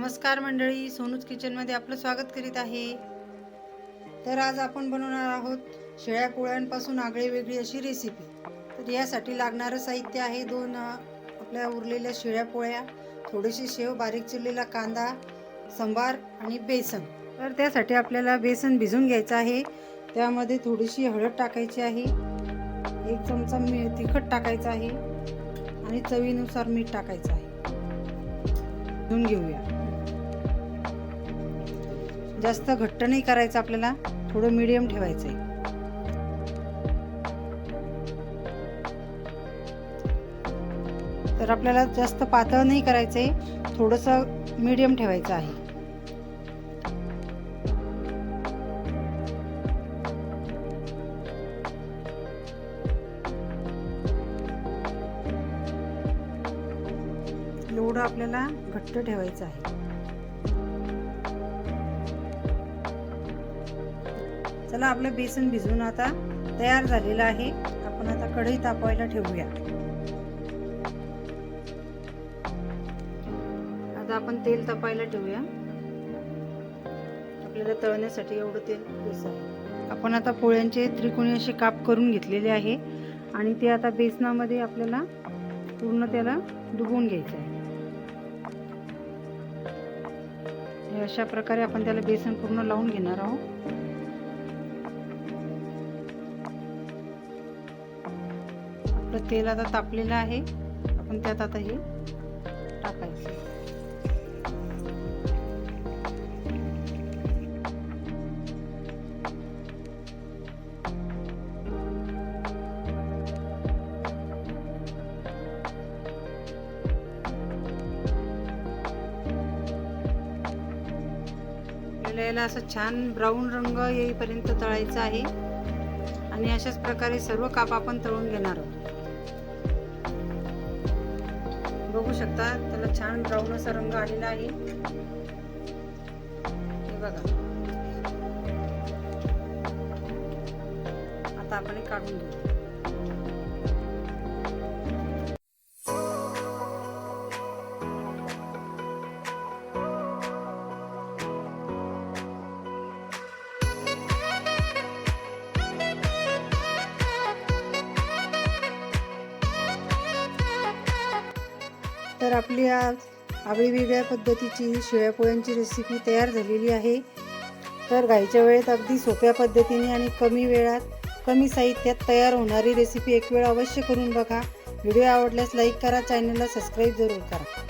नमस्कार मंडळी सोनूज किचनमध्ये आपलं स्वागत करीत आहे. तर आज आपण बनवणार आहोत शेळ्या पोळ्यांपासून आगळी वेगळी अशी रेसिपी तर यासाठी लागणारं साहित्य आहे दोन आपल्या उरलेल्या शेळ्या पोळ्या थोडीशी शेव बारीक चिरलेला कांदा सांबार आणि बेसन. तर त्यासाठी आपल्याला बेसन भिजून घ्यायचं आहे. त्यामध्ये थोडीशी हळद टाकायची आहे. एक चमचा मी तिखट टाकायचं आहे. आणि चवीनुसार मीठ टाकायचं आहे. धुवून घेऊया. जास्त घट्ट नाही करायचं आपल्याला थोडं मिडियम ठेवायचं आहे तर आपल्याला जास्त पातळ नाही करायचं आहे थोडंसं मिडियम ठेवायचं आहे. लोड आपल्याला घट्ट ठेवायचं आहे. चला आपलं बेसन भिजून आता तयार झालेलं आहे. आपण आता कढई तापवायला ठेवूया. आता आपण तेल तापायला ठेवूया. आपल्याला तळण्यासाठी एवढं तेल पुरेसं आपण आता पोळ्यांचे त्रिकोणी असे काप करून घेतलेले आहे. आणि ते आता बेसनामध्ये आपल्याला पूर्ण त्याला डुबवून घ्यायचं आहे. अशा प्रकारे आपण त्याला बेसन पूर्ण लावून घेणार आहोत. आपलं तेल आता तापलेलं आहे. आपण त्यात आता हे टाकायचं. याला असं छान ब्राऊन रंग येईपर्यंत तळायचं आहे. आणि अशाच प्रकारे सर्व काप आपण तळून घेणार आहोत. बघू शकता. त्याला छान ब्राऊन असा रंग आलेला आहे. हे बघा. आता आपण काढून घेऊ. तर आपली आज आगळी वेगळ्या पद्धतीची शेळ्या पोळ्यांची रेसिपी तयार झालेली आहे. तर घाईच्या वेळेत अगदी सोप्या पद्धतीने आणि कमी वेळात कमी साहित्यात तयार होणारी रेसिपी एक वेळ अवश्य करून बघा. व्हिडिओ आवडल्यास लाईक करा चॅनलला सबस्क्राईब जरूर करा.